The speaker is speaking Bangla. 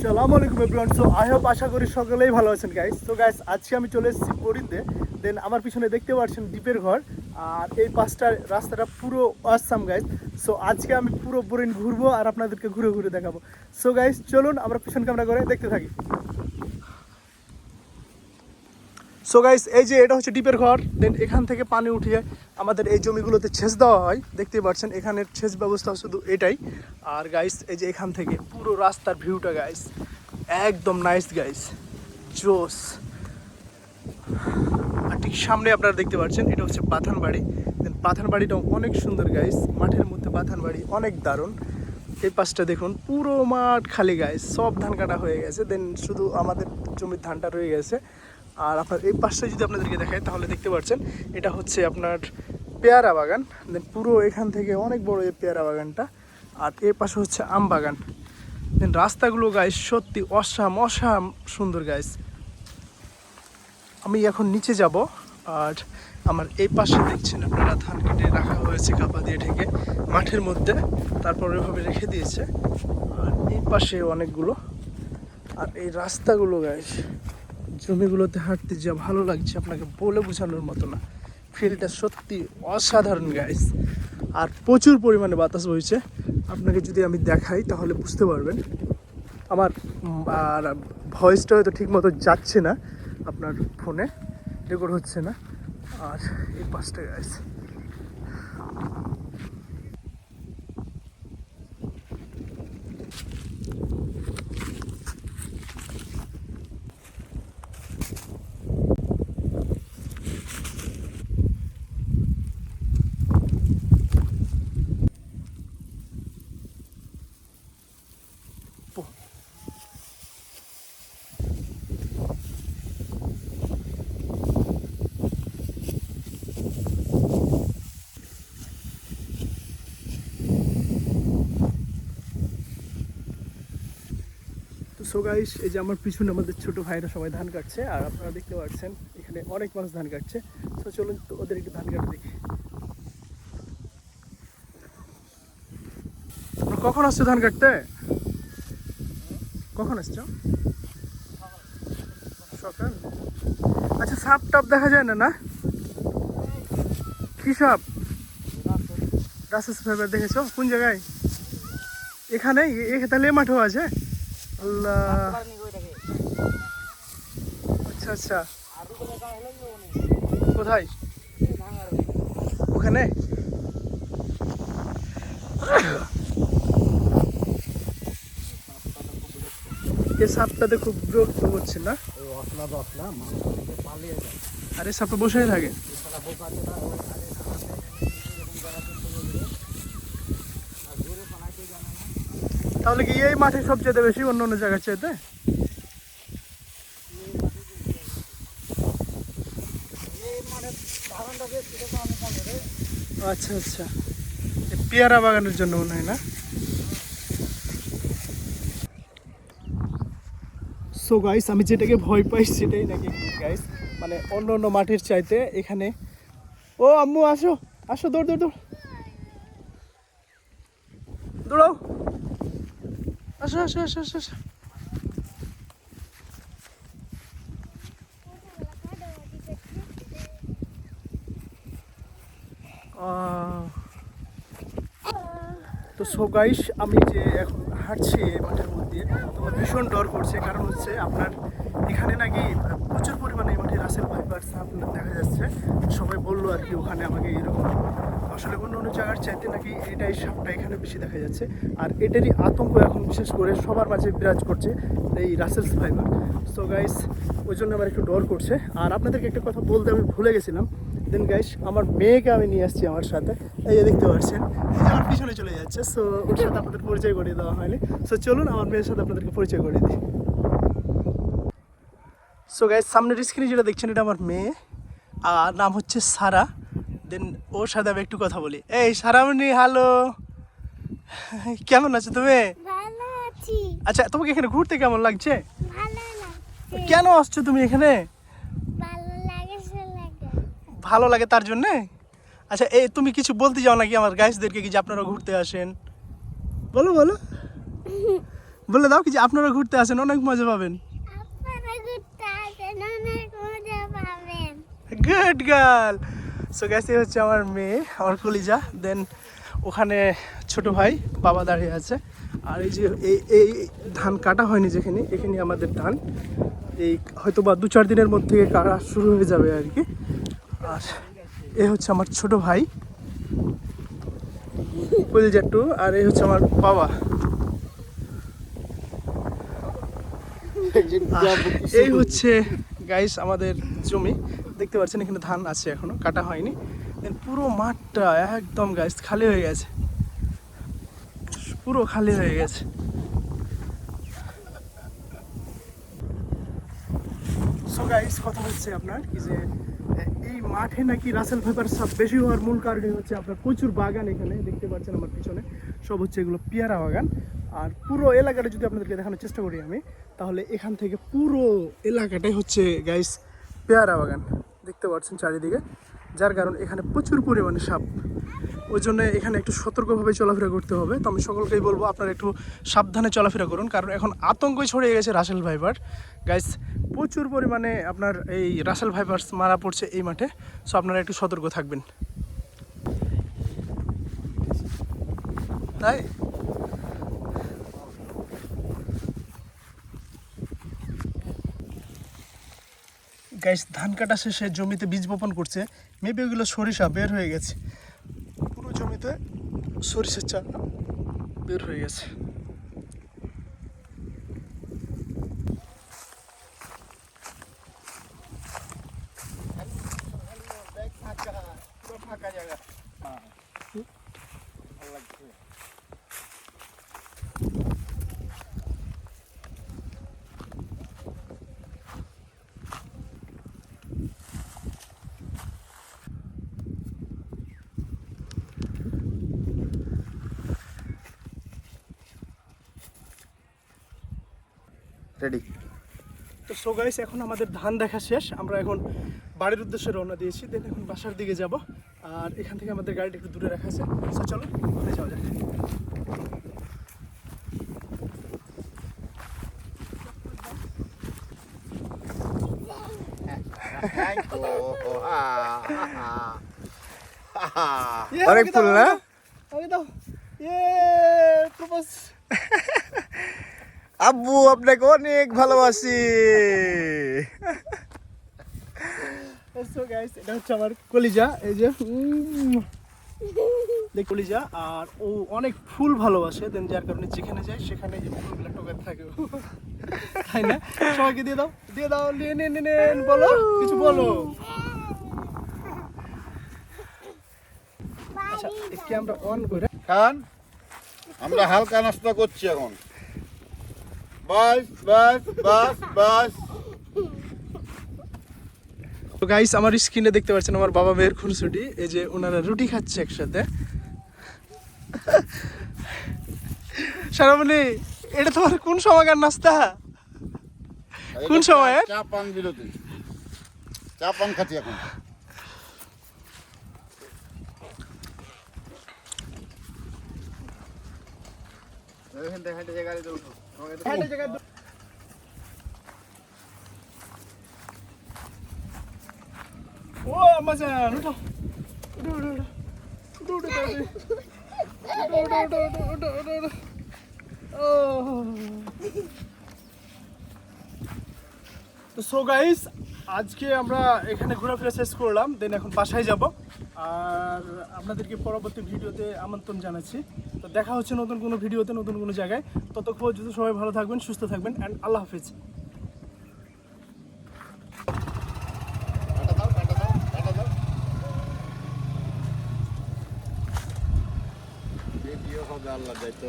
আসসালামু আলাইকুম এভরিওয়ান সো আই হোপ আশা করি সকলেই ভালো আছেন গাইস তো গাইস আজকে আমি চলে এসেছি পরিতে দেন আমার পিছনে দেখতে পাচ্ছেন দ্বীপের ঘর। আর এই পাঁচটার রাস্তাটা পুরো আসাম গাইস সো আজকে আমি পুরো বরিন ঘুরবো আর আপনাদেরকে ঘুরে ঘুরে দেখাবো। সো গাইস চলুন, আমরা পিছন ক্যামেরা করে দেখতে থাকি। সো গাইস এই যে এটা হচ্ছে ডিপের ঘর দেন এখান থেকে পানি উঠিয়ে আমাদের এই জমিগুলোতে সেচ দেওয়া হয়। দেখতেই পাচ্ছেন, এখানের সেচ ব্যবস্থা শুধু এটাই। আর গাইস এই যে এখান থেকে পুরো রাস্তার ভিউটা গাইস একদম নাইস গাইস জোস। আর ঠিক সামনে আপনারা দেখতে পাচ্ছেন, এটা হচ্ছে পাথান বাড়ি। দেন পাথানবাড়িটাও অনেক সুন্দর গাইস মাঠের মধ্যে পাথান বাড়ি অনেক দারুণ। এই পাশটা দেখুন, পুরো মাঠ খালি গাইস সব ধান কাটা হয়ে গেছে। দেন শুধু আমাদের জমির ধানটা রয়ে গেছে। আর আপনার এই পাশে যদি আপনাদেরকে দেখায় তাহলে দেখতে পাচ্ছেন এটা হচ্ছে আপনার পেয়ারা বাগান। দেন পুরো এখান থেকে অনেক বড় এই পেয়ারা বাগানটা। আর এর পাশে হচ্ছে আম বাগান। দেন রাস্তাগুলো গাইস সত্যি অসাম অসাম সুন্দর গাইস আমি এখন নিচে যাব, আর আমার এই পাশে দেখছেন আপনারা, ধান কেটে রাখা হয়েছে, কাপা দিয়ে ঢেকে মাঠের মধ্যে। তারপর এভাবে রেখে দিয়েছে। আর এই পাশে অনেকগুলো। আর এই রাস্তাগুলো গাইস জমিগুলোতে হাঁটতে যা ভালো লাগছে আপনাকে বলে বোঝানোর মতো না। ফিলটা সত্যি অসাধারণ গাইস আর প্রচুর পরিমাণে বাতাস বইছে। আপনাকে যদি আমি দেখাই, তাহলে বুঝতে পারবেন। আমার আর ভয়েসটা হয়তো ঠিক মতো যাচ্ছে না আপনার ফোনে রেকর্ড হচ্ছে না। আর এই পাঁচটা গাইস সো গাইস এই যে আমার পিছনে আমাদের ছোট ভাইরা সবাই ধান কাটছে, আর আপনারা দেখতে পাচ্ছেন, এখানে অনেক মানুষ ধান কাটছে। তো চলুন তো ওদের একটু ধান কাটতে দেখি। কখন আসছো ধান কাটতে? কখন আসছো? সকাল? আচ্ছা সাপ টাপ দেখা যায় না না? কি সাপ? রাস্তা সাহেব দেখেছ? কোন জায়গায়? এখানে তাহলে মাঠেও আছে? আল্লাহ আচ্ছা আচ্ছা। কোথায়? ওখানে? এই সাপটাতে খুব বিরক্ত করছে না? আরে সাপটা বসেই থাকে সারা বোকা যেটা ওই আগে খানাতে এরকম জায়গাতে চলে গেলে আর জোরে পালাইতে জানে না তাহলে কি এই মাঠে সবচেয়ে বেশি অন্য অন্য জায়গার চাইতে? আচ্ছা আচ্ছা। পেয়ারা বাগানের জন্য মনে হয় না? সো গাইস আমি যেটাকে ভয় পাই সেটাই নাকি গাইস মানে অন্য অন্য মাঠের চাইতে এখানে। ও, আম্মু, আসো আসো, দৌড় দৌড় দৌড়। দৌড়াও। আসো আসো আসো আসো আসো। তো সো গাইস আমি যে এখন হাঁটছি মাঠের মধ্যে, তো ভীষণ ডর করছে। কারণ হচ্ছে আপনার এখানে নাকি প্রচুর পরিমাণে মাঠে রাসেল ভাইবার সাপ দেখা যাচ্ছে। সবাই বলল আর কি, ওখানে আমাকে এরকম আসলে অন্য অন্য জায়গার চাইতে নাকি এটাই সাপটা এখানে বেশি দেখা যাচ্ছে। আর এটারই আতঙ্ক এখন বিশেষ করে সবার মাঝে বিরাজ করছে এই রাসেলস ফাইবার সো গাইস ওই জন্য আমার একটু ডর করছে। আর আপনাদেরকে একটা কথা বলতে আমি ভুলে গেছিলাম। দেন গাইস আমার মেয়েকে আমি নিয়ে আসছি আমার সাথে। এই যে দেখতে পাচ্ছেন, এই যে আমার পিছনে চলে যাচ্ছে। সো ওর সাথে আপনাদের পরিচয় করিয়ে দেওয়া হয়নি। সো চলুন আমার মেয়ের সাথে আপনাদেরকে পরিচয় করিয়ে দিই। সো গাইস সামনের স্ক্রিনে যেটা দেখছেন, এটা আমার মেয়ে। আর নাম হচ্ছে সারা। দেন ওর সাথে আমি একটু কথা বলি। এই সারামণি হ্যালো কেমন আছো তুমি? আচ্ছা তোমাকে এখানে ঘুরতে কেমন লাগছে? কেন আসছো তুমি এখানে? ভালো লাগে তার জন্যে? আচ্ছা এই তুমি কিছু বলতে যাও নাকি আমার গাইসদেরকে কি যে আপনারা ঘুরতে আসেন? বলো বলো। বলে দাও কি যে আপনারা ঘুরতে আসেন অনেক মজা পাবেন। আপনারা ঘুরতে আসেন অনেক মজা পাবেন। গুড গার্ল সো গেছে হচ্ছে আমার মেয়ে আমার কলিজা। দেন ওখানে ছোট ভাই বাবা দাঁড়িয়ে আছে। আর এই যে এই এই ধান কাটা হয়নি যেখানে এখানে আমাদের ধান। এই হয়তো বা দু চার দিনের মধ্যে কাটা শুরু হয়ে যাবে আর কি। আর এ হচ্ছে আমার ছোট ভাই। কলিজাট্টু আর এই হচ্ছে আমার বাবা। এই হচ্ছে গাইস আমাদের জমি। দেখতে পাচ্ছেন, এখানে ধান আছে এখনও, কাটা হয়নি। পুরো মাঠটা একদম গাইস খালি হয়ে গেছে। পুরো খালি হয়ে গেছে। সো গাইস কথা হচ্ছে আপনার কি যে, এই মাঠে নাকি রাসেল ভাইপার সব বেশি হওয়ার মূল কারণই হচ্ছে আপনার প্রচুর বাগান এখানে, দেখতে পাচ্ছেন আমার পিছনে। সব হচ্ছে এগুলো পেয়ারা বাগান। আর পুরো এলাকাটা যদি আপনাদেরকে দেখানোর চেষ্টা করি আমি, তাহলে এখান থেকে পুরো এলাকাটাই হচ্ছে গাইস পেয়ারা বাগান। দেখতে পাচ্ছেন চারিদিকে, যার কারণ এখানে প্রচুর পরিমাণে সাপ। ওই জন্য এখানে একটু সতর্কভাবে চলাফেরা করতে হবে। তো আমি সকলকেই বলব, আপনারা একটু সাবধানে চলাফেরা করুন, কারণ এখন আতঙ্কই ছড়িয়ে গেছে রাসেল ভাইবার। গাইস প্রচুর পরিমাণে আপনার এই রাসেল ভাইপার্স মারা পড়ছে এই মাঠে সো আপনারা একটু সতর্ক থাকবেন। তাই? গাইস ধান কাটা শেষে জমিতে বীজ বপন করছে। মেবি ওগুলো সরিষা বের হয়ে গেছে। পুরো জমিতে সরিষার চারা বের হয়ে গেছে। ফাঁকা জায়গা। রেডি তো সো গাইস এখন আমাদের ধান দেখা শেষ। আমরা এখন বাড়ির উদ্দেশ্যে রওনা দিয়েছি। দেন এখন বাসার দিকে যাব। আর এখান থেকে আমাদের গাড়িটা একটু দূরে রাখা আছে। সো চলো ঘুরে যাওয়া যাক। অনেক ফুল না দাও আব্বু আপনাকে অনেক ভালোবাসি। এটা হচ্ছে আমার কলিজা এই যে কলিজা আর ও অনেক ফুল ভালোবাসে দেন যার কারণে যেখানে যায় সেখানে ফুলগুলো থাকে। তাই না? সবাইকে দিয়ে দাও দিয়ে দাও নিয়ে নিয়ে বলো কিছু বলো। আচ্ছা ক্যামেরা অন করে খান আমরা হালকা নাস্তা করছি এখন। বাস বাস বাস বাস। তো গাইস আমার স্ক্রিনে দেখতে পাচ্ছেন আমার বাবা মেয়ের খুনসুটি এই যে ওনারা রুটি খাচ্ছে একসাথে। সারামণি এটা তোমার কোন সময়কার নাস্তা? কোন সময়ের? চা পান বিরতি। চা পান খাচ্ছি এখন হেঁটে হেঁটে যে গাড়িতে উঠো ও আমাজান উঠো তো সো গাইস আজকে আমরা এখানে ঘোরাফেরা শেষ করলাম দেন এখন বাসায় যাব। আর আপনাদেরকে পরবর্তী ভিডিওতে আমন্ত্রণ জানাচ্ছি। তো দেখা হচ্ছে নতুন কোনো ভিডিওতে, নতুন কোনো জায়গায়। ততক্ষণ পর্যন্ত সবাই ভালো থাকবেন, সুস্থ থাকবেন অ্যান্ড আল্লাহ হাফিজ। আল্লাহ যাইতো